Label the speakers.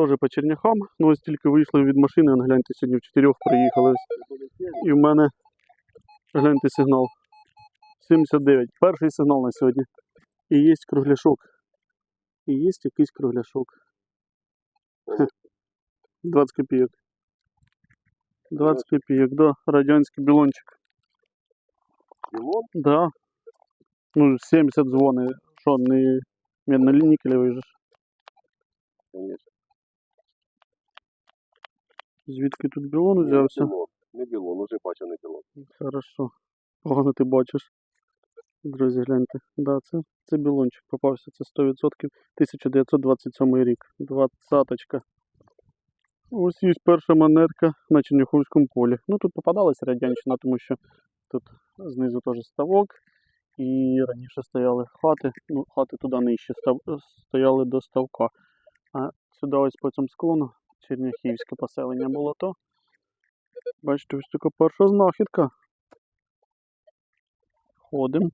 Speaker 1: Теж по черняхам. Ну ось тільки вийшли від машини, гляньте, сьогодні в чотирьох приїхали. І в мене, гляньте, сигнал. 79. Перший сигнал на сьогодні. І є кругляшок. І є якийсь кругляшок. 20 копійок. 20 копійок, да. Радянський білончик.
Speaker 2: Білон?
Speaker 1: Да. Ну, 70 дзвони. Що, не медно-нікелевий же Звідки тут білон взявся?
Speaker 2: Білон. Не білон, уже бачу не білон.
Speaker 1: Хорошо. Погано ти бачиш. Друзі, гляньте. Да, це, це білончик попався. Це 100%. 1927 рік. Двадцяточка. Ось є перша монетка на Черняховському полі. Ну тут попадалася радянщина, тому що тут знизу теж ставок. І раніше стояли хати. Ну, хати туди нижче стояли до ставка. А сюди ось по цьому склону Черняхівське поселення було то. Бачите, ось така перша знахідка. Ходимо.